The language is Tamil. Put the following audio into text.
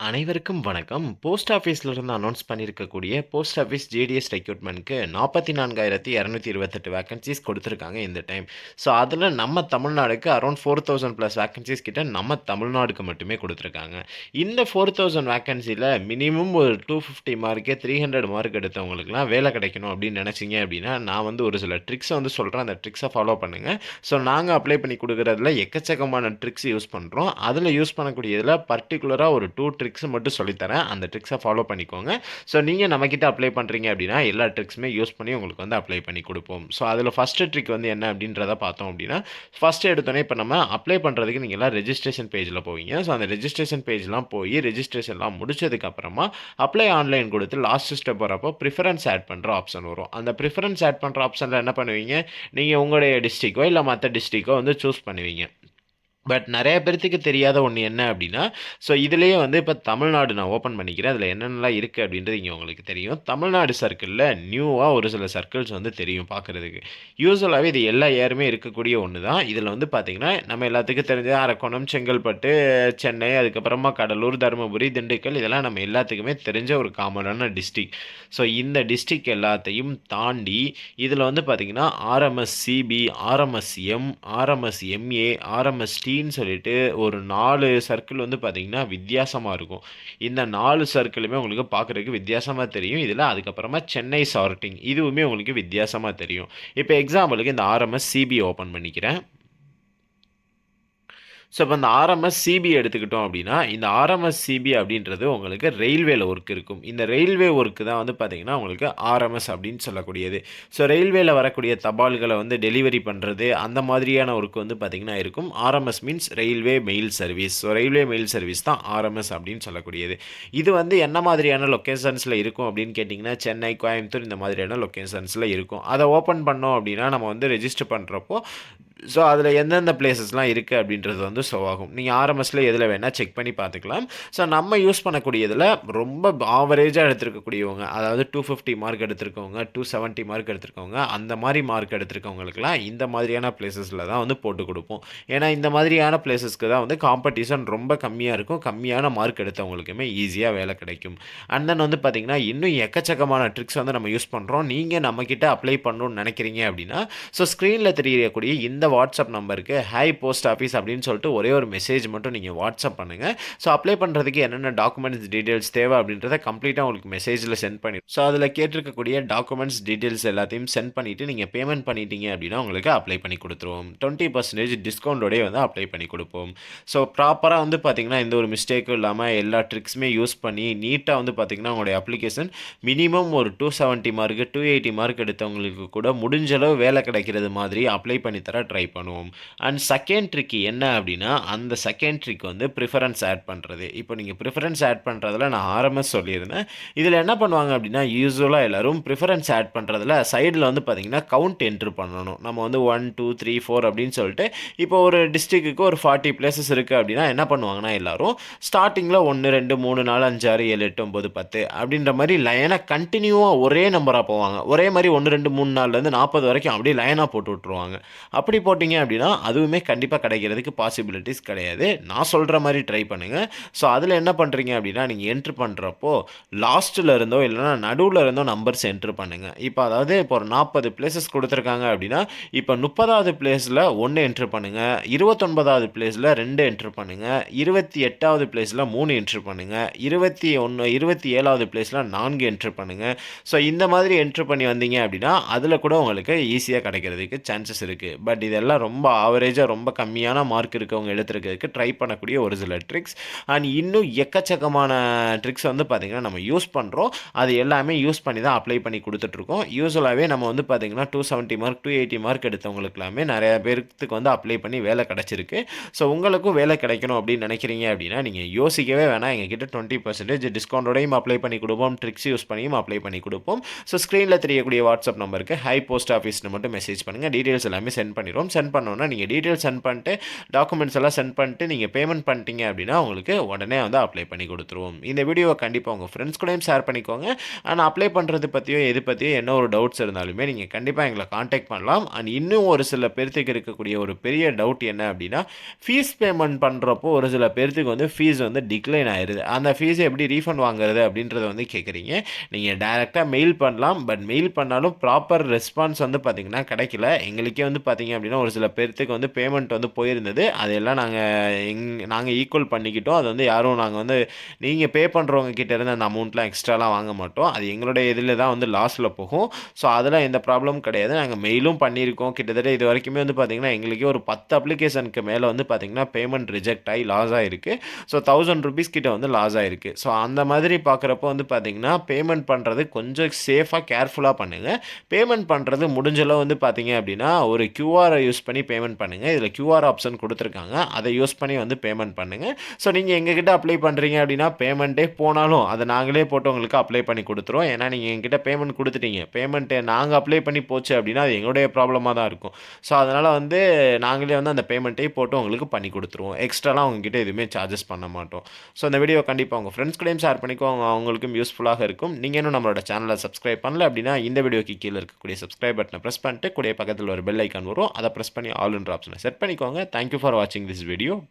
அனைவருக்கும் வணக்கம். போஸ்ட் ஆஃபீஸில் இருந்து அனௌன்ஸ் பண்ணியிருக்கக்கூடிய போஸ்ட் ஆஃபீஸ் ஜேடிஎஸ் ரெக்ரூட்மெண்ட்க்கு 44,228 வேக்கன்ஸீஸ் குடுத்துருக்காங்க இந்த டைம். ஸோ, அதில் நம்ம தமிழ்நாடுக்கு around four thousand plus vacancies கிட்ட நம்ம தமிழ்நாடுக்கு மட்டுமே கொடுத்துருக்காங்க இந்த ஃபோர் தௌசண்ட் வேக்கன்சியில் மினிமம் ஒரு 250 மார்க்கு, 300 மார்க் எடுத்தவங்களுக்குலாம் வேலை கிடைக்கணும் அப்படின்னு நினச்சிங்க அப்படின்னா, நான் வந்து ஒரு சில ட்ரிக்ஸை வந்து சொல்கிறேன் அந்த ட்ரிக்ஸை ஃபாலோ பண்ணுங்கள் ஸோ, நாங்கள் அப்ளை பண்ணி கொடுக்குறதுல எக்கச்சக்கமான ட்ரிக்ஸ் யூஸ் பண்ணுறோம் அதில் யூஸ் பண்ணக்கூடியதில் பர்டிகுலராக ஒரு டூ ட்ரிக்ஸ் மட்டும் சொல்லித்தரேன் அந்த ட்ரிக்ஸை ஃபாலோ பண்ணிக்கோங்க. ஸோ, நீங்கள் நம்மக்கிட்ட அப்ளை பண்ணுறீங்க அப்படின்னா, எல்லா ட்ரிக்ஸுமே யூஸ் பண்ணி உங்களுக்கு வந்து அப்ளை பண்ணி கொடுப்போம் ஸோ, அதில் ஃபஸ்ட்டு ட்ரிக் வந்து என்ன அப்படின்றத பார்த்தோம் அப்படின்னா, ஃபஸ்ட்டு எடுத்தோன்னே இப்போ நம்ம அப்ளை பண்ணுறதுக்கு நீங்கள் எல்லாம் ரெஜிஸ்ட்ரேஷன் பேஜில் போவீங்க. ஸோ, அந்த ரெஜிஸ்ட்ரேஷன் பேஜ்லாம் போய் ரெஜிஸ்ட்ரேஷன்லாம் முடிச்சதுக்கப்புறமா அப்ளை ஆன்லைன் கொடுத்து லாஸ்ட் ஸ்டெப் வரப்போ ப்ரிஃபரன்ஸ் ஆட் பண்ணுற ஆப்ஷன் வரும். அந்த ப்ரிஃபரன்ஸ் ஆட் பண்ணுற ஆப்ஷனில் என்ன பண்ணுவீங்க, நீங்கள் உங்களுடைய டிஸ்ட்ரிக்கோ இல்லை மற்ற டிஸ்ட்ரிக்கோ வந்து சூஸ் பண்ணுவீங்க. பட் நிறைய பேர்த்துக்கு தெரியாத ஒன்று என்ன அப்படின்னா, ஸோ இதுலேயே வந்து இப்போ தமிழ்நாடு நான் ஓப்பன் பண்ணிக்கிறேன். அதில் என்னென்னலாம் இருக்குது அப்படின்றது இங்கே உங்களுக்கு தெரியும். தமிழ்நாடு சர்க்கிளில் நியூவாக ஒரு சில சர்க்கிள்ஸ் வந்து தெரியும் பார்க்கறதுக்கு. யூஸ்வலாகவே இது எல்லா ஏருமே இருக்கக்கூடிய ஒன்று தான். இதில் வந்து பார்த்திங்கன்னா நம்ம எல்லாத்துக்கும் தெரிஞ்ச அரக்கோணம், செங்கல்பட்டு, சென்னை, அதுக்கப்புறமா கடலூர், தருமபுரி, திண்டுக்கல் இதெல்லாம் நம்ம எல்லாத்துக்குமே தெரிஞ்ச ஒரு காமனான டிஸ்ட்ரிக் ஸோ, இந்த டிஸ்ட்ரிக் எல்லாத்தையும் தாண்டி இதில் வந்து பார்த்திங்கன்னா RMS CB, RMS M, RMS MA, RMS அப்படின்னு சொல்லிட்டு ஒரு நாலு சர்க்கிள் வந்து பார்த்திங்கன்னா வித்தியாசமாக இருக்கும். இந்த நாலு சர்க்கிளுமே உங்களுக்கு பார்க்கறதுக்கு வித்தியாசமாக தெரியும். இதில் அதுக்கப்புறமா சென்னை சார்ட்டிங் இதுவுமே உங்களுக்கு வித்தியாசமாக தெரியும். இப்போ எக்ஸாம்பிளுக்கு இந்த ஆர்எம்எஸ் சிபி ஓப்பன் பண்ணிக்கிறேன். ஸோ, இப்போ இந்த ஆர்எம்எஸ் சிபி எடுத்துக்கிட்டோம் அப்படின்னா, இந்த ஆர்எம்எஸ் சிபி அப்படின்றது உங்களுக்கு ரயில்வேல ஒர்க் இருக்கும். இந்த ரயில்வே ஒர்க்கு தான் வந்து பார்த்தீங்கன்னா, உங்களுக்கு ஆர்எம்எஸ் அப்படின்னு சொல்லக்கூடியது. ஸோ, ரயில்வேல வரக்கூடிய தபால்களை வந்து டெலிவரி பண்ணுறது அந்த மாதிரியான ஒர்க் வந்து பார்த்திங்கன்னா இருக்கும். RMS means railway mail service. So, railway mail service தான் ஆர்எம்எஸ் அப்படின்னு சொல்லக்கூடியது. இது வந்து என்ன மாதிரியான லொக்கேஷன்ஸில் இருக்கும் அப்படின்னு கேட்டிங்கன்னா சென்னை, கோயம்புத்தூர் இந்த மாதிரியான லொக்கேஷன்ஸில் இருக்கும். அதை ஓப்பன் பண்ணோம் அப்படின்னா, நம்ம வந்து ரெஜிஸ்டர் பண்ணுறப்போ ஸோ, அதில் எந்தெந்த பிளேசஸ்லாம் இருக்குது அப்படின்றது வந்து ஷோ ஆகும். நீங்கள் ஆரம்பத்தில் எதில் வேணால் செக் பண்ணி பார்த்துக்கலாம். ஸோ, நம்ம யூஸ் பண்ணக்கூடியதில் ரொம்ப ஆவரேஜாக எடுத்துருக்கக்கூடியவங்க அதாவது 250 மார்க் எடுத்திருக்கவங்க, 270 மார்க் எடுத்திருக்கவங்க, அந்த மாதிரி மார்க் எடுத்திருக்கவங்களுக்குலாம் இந்த மாதிரியான பிளேசஸில் தான் வந்து போட்டு கொடுப்போம் ஏன்னா, இந்த மாதிரியான பிளேசஸ்க்கு தான் வந்து காம்படிஷன் ரொம்ப கம்மியாக இருக்கும். கம்மியான மார்க் எடுத்தவங்களுக்குமே ஈஸியாக வேலை கிடைக்கும். அண்ட் தென் வந்து பார்த்தீங்கன்னா, இன்னும் எக்கச்சக்கமான ட்ரிக்ஸ் வந்து நம்ம யூஸ் பண்ணுறோம் நீங்கள் நம்மக்கிட்ட அப்ளை பண்ணணும்னு நினைக்கிறீங்க அப்படின்னா, ஸோ ஸ்க்ரீனில் தெரியக்கூடிய இந்த வாட்ஸ்அப் நம்பருக்கு ஹாய் போஸ்ட் ஆஃபீஸ் அப்படின்னு சொல்லிட்டு ஒரே ஒரு மெசேஜ் மட்டும் நீங்கள் வாட்ஸ்அப் பண்ணுங்க. ஸோ, அப்ளை பண்ணுறதுக்கு என்னென்ன டாக்குமெண்ட்ஸ் டீட்டெயில்ஸ் தேவை அப்படின்றத கம்ப்ளீட்டாக உங்களுக்கு மெசேஜில் சென்ட் பண்ணி ஸோ, அதில் கேட்டிருக்கக்கூடிய டாக்குமெண்ட்ஸ் டீட்டெயில்ஸ் எல்லாத்தையும் சென்ட் பண்ணிட்டு, நீங்கள் பேமெண்ட் பண்ணிட்டீங்க அப்படின்னா, உங்களுக்கு அப்ளை பண்ணி கொடுத்துருவோம். டுவெண்ட்டி பர்சன்டேஜ் டிஸ்கவுண்டோடயே வந்து அப்ளை பண்ணி கொடுப்போம். ஸோ, ப்ராப்பராக வந்து பார்த்தீங்கன்னா, எந்த ஒரு மிஸ்டேக்கும் இல்லாமல் எல்லா ட்ரிக்ஸுமே யூஸ் பண்ணி நீட்டாக வந்து பார்த்தீங்கன்னா, உங்களுடைய அப்ளிகேஷன் மினிமம் ஒரு 270 மார்க், 280 மார்க் எடுத்தவங்களுக்கு கூட முடிஞ்ச அளவு வேலை கிடைக்கிறது மாதிரி அப்ளை பண்ணி தர ட்ரை பண்ணுவோம். அண்ட் செகண்ட் ட்ரிக் என்ன அப்படின்னா, அந்த செகண்ட் ட்ரிக் வந்து ப்ரிஃபரன்ஸ் ஆட் பண்ணுறது இப்போ நீங்கள் ப்ரிஃபரன்ஸ் ஆட் பண்ணுறதுல நான் ஆரம்பம் சொல்லியிருந்தேன். இதில் என்ன பண்ணுவாங்க அப்படின்னா, யூஸ்வலாக எல்லாரும் ப்ரிஃபரன்ஸ் ஆட் பண்ணுறதுல சைடில் வந்து பார்த்தீங்கன்னா, கவுண்ட் என்ட்ரு பண்ணணும். நம்ம வந்து 1, 2, 3, 4 அப்படின்னு சொல்லிட்டு, இப்போ ஒரு டிஸ்ட்ரிக்ட்க்கு ஒரு 40 பிளேஸஸ் இருக்குது அப்படின்னா, என்ன பண்ணுவாங்கன்னா எல்லோரும் ஸ்டார்டிங்கில் ஒன்று ரெண்டு மூணு நாலு அஞ்சு ஆறு ஏழு எட்டு ஒம்பது பத்து அப்படின்ற மாதிரி லைனாக கண்டினியூவாக ஒரே நம்பராக போவாங்க. ஒரே மாதிரி ஒன்று ரெண்டு மூணு நாலுலேருந்து நாற்பது வரைக்கும் அப்படியே லைனாக போட்டு விட்ருவாங்க அப்படி போட்டிங்க அப்படின்னா, அதுவுமே கண்டிப்பாக கிடைக்கிறதுக்கு பாசிபிலிட்டிஸ் கிடையாது. நான் சொல்கிற மாதிரி ட்ரை பண்ணுங்கள் ஸோ, அதில் என்ன பண்ணுறீங்க அப்படின்னா, நீங்கள் என்ட்ரு பண்ணுறப்போ லாஸ்ட்டில் இருந்தோ இல்லைன்னா நடுவில் இருந்தோ நம்பர்ஸ் என்ட்ரு பண்ணுங்கள் இப்போ அதாவது இப்போ ஒரு நாற்பது பிளேசஸ் கொடுத்துருக்காங்க அப்படின்னா, இப்போ முப்பதாவது பிளேஸில் ஒன்று என்ட்ரு பண்ணுங்கள் இருபத்தொன்பதாவது பிளேஸில் ரெண்டு என்ட்ரு பண்ணுங்கள் இருபத்தி எட்டாவது பிளேஸில் மூணு என்ட்ரு பண்ணுங்கள் இருபத்தி ஒன்று இருபத்தி ஏழாவது பிளேஸில் நான்கு என்ட்ரு பண்ணுங்கள் ஸோ, இந்த மாதிரி என்ட்ரு பண்ணி வந்தீங்க அப்படின்னா, அதில் கூட உங்களுக்கு ஈஸியாக கிடைக்கிறதுக்கு சான்சஸ் இருக்குது பட் இதெல்லாம் ரொம்ப ஆவரேஜாக ரொம்ப கம்மியான மார்க் இருக்கவங்க எடுத்துருக்கிறதுக்கு ட்ரை பண்ணக்கூடிய ஒரு சில ட்ரிக்ஸ். அண்ட் இன்னும் எக்கச்சக்கமான ட்ரிக்ஸ் வந்து பார்த்தீங்கன்னா, நம்ம யூஸ் பண்ணுறோம் அது எல்லாமே யூஸ் பண்ணி தான் அப்ளை பண்ணி கொடுத்துட்ருக்கோம். யூஸ்வலாகவே நம்ம வந்து பார்த்தீங்கன்னா, 270 மார்க், 280 மார்க் எடுத்தவங்களுக்குலாமே நிறைய பேருக்கு வந்து அப்ளை பண்ணி வேலை கிடச்சிருக்கு. ஸோ, உங்களுக்கும் வேலை கிடைக்கணும் அப்படின்னு நினைக்கிறீங்க அப்படின்னா, நீங்கள் யோசிக்கவே வேணாம். எங்ககிட்ட 20% டிஸ்கவுண்டோடையும் அப்ளை பண்ணி கொடுப்போம். ட்ரிக்ஸ் யூஸ் பண்ணியும் அப்ளை பண்ணி கொடுப்போம். ஸோ, ஸ்க்ரீனில் தெரியக்கூடிய வாட்ஸ்அப் நம்பருக்கு ஹை போஸ்ட் ஆஃபீஸில் மட்டும் மெசேஜ் பண்ணுங்கள் டீட்டெயில்ஸ் எல்லாமே சென்ட் பண்ணிடுவோம் ஃபார்ம் சென்ட் பண்ணோன்னா நீங்கள் டீட்டெயில் சென்ட் பண்ணிட்டு டாக்குமெண்ட்ஸ் எல்லாம் சென்ட் பண்ணிட்டு நீங்கள் பேமெண்ட் பண்ணிட்டீங்க அப்படின்னா உங்களுக்கு உடனே வந்து அப்ளை பண்ணி கொடுத்துருவோம். இந்த வீடியோவை கண்டிப்பாக உங்கள் ஃப்ரெண்ட்ஸ் கூடயும் ஷேர் பண்ணிக்கோங்க. அண்ட் அப்ளை பண்ணுறது பற்றியோ எது பற்றியோ என்ன ஒரு டவுட்ஸ் இருந்தாலுமே நீங்கள் கண்டிப்பாக எங்களை காண்டாக்ட் பண்ணலாம். அண்ட் இன்னும் ஒரு சில பேர்த்துக்கு இருக்கக்கூடிய ஒரு பெரிய டவுட் என்ன அப்படின்னா ஃபீஸ் பேமெண்ட் பண்ணுறப்போ ஒரு சில பேர்த்துக்கு வந்து ஃபீஸ் வந்து டிக்ளைன் ஆயிடுது அந்த ஃபீஸை எப்படி ரீஃபண்ட் வாங்குறது அப்படின்றத வந்து கேட்குறீங்க நீங்கள் டேரெக்டாக மெயில் பண்ணலாம். பட் மெயில் பண்ணாலும் ப்ராப்பர் ரெஸ்பான்ஸ் வந்து பார்த்திங்கன்னா கிடைக்கல. எங்களுக்கே வந்து பார்த்திங்க அப்படின்னா ஒரு சில பேர்த்துக்கு வந்து பேமெண்ட் வந்து போயிருந்தது. அதெல்லாம் நாங்கள் எங் நாங்கள் ஈக்குவல் பண்ணிக்கிட்டோம். அது வந்து யாரும் நாங்கள் வந்து நீங்கள் பே பண்ணுறவங்க கிட்டேருந்து அந்த அமௌண்ட்லாம் எக்ஸ்ட்ராலாம் வாங்க மாட்டோம். அது எங்களுடைய இதில் தான் வந்து லாஸில் போகும். ஸோ அதெல்லாம் எந்த ப்ராப்ளமும் கிடையாது. நாங்கள் மெயிலும் பண்ணியிருக்கோம். கிட்டத்தட்ட இது வரைக்குமே வந்து பார்த்திங்கன்னா எங்களுக்கே ஒரு பத்து அப்ளிகேஷனுக்கு மேலே வந்து பார்த்திங்கன்னா பேமெண்ட் ரிஜெக்ட் ஆகி லாஸ் ஆகிருக்கு ஸோ தௌசண்ட் ருபீஸ் கிட்ட வந்து லாஸ் ஆகிருக்கு ஸோ அந்த மாதிரி பார்க்குறப்போ வந்து பார்த்திங்கன்னா பேமெண்ட் பண்ணுறது கொஞ்சம் சேஃபாக கேர்ஃபுல்லாக பண்ணுங்கள் பேமெண்ட் பண்ணுறது முடிஞ்சளவு வந்து பார்த்திங்க அப்படின்னா ஒரு கியூஆரை யூஸ் பண்ணி பேமெண்ட் பண்ணுங்கள் இதில் கியூஆர் ஆப்ஷன் கொடுத்துருக்காங்க. அதை யூஸ் பண்ணி வந்து பேமெண்ட் பண்ணுங்கள் ஸோ நீங்கள் எங்ககிட்ட அப்ளை பண்ணுறீங்க அப்படின்னா பேமெண்ட்டே போனாலும் அதை நாங்களே போட்டு உங்களுக்கு அப்ளை பண்ணி கொடுத்துருவோம். ஏன்னா நீங்கள் எங்ககிட்ட பேமெண்ட் கொடுத்துட்டீங்க. பேமெண்ட்டு நாங்கள் அப்ளை பண்ணி போச்சு அப்படின்னா அது எங்களுடைய ப்ராப்ளமாக தான் இருக்கும். ஸோ அதனால் வந்து நாங்களே வந்து அந்த பேமெண்ட்டே போட்டு உங்களுக்கு பண்ணி கொடுத்துருவோம். எக்ஸ்ட்ராலாம் உங்ககிட்ட எதுவுமே சார்ஜஸ் பண்ண மாட்டோம். ஸோ அந்த வீடியோ கண்டிப்பாக உங்கள் ஃப்ரெண்ட்ஸ் கூடயும் ஷேர் பண்ணிக்கோங்க அவங்களுக்கும் யூஸ்ஃபுல்லாக இருக்கும். நீங்கள் இன்னும் நம்மளோட சேனலை சப்ஸ்கிரைப் பண்ணல அப்படின்னா இந்த வீடியோக்கு கீழே இருக்கக்கூடிய சப்ஸ்கிரைப் பட்டனை ப்ரெஸ் பண்ணிட்டு கூடிய பக்கத்தில் ஒரு பெல் ஐக்கான் வரும். அதை ப்ரெஸ் பண்ணி ஆல்ன்ற ஆப்ஷனை செட் பண்ணிக்கோங்க. தேங்க்யூ ஃபார் வாட்சிங் திஸ் வீடியோ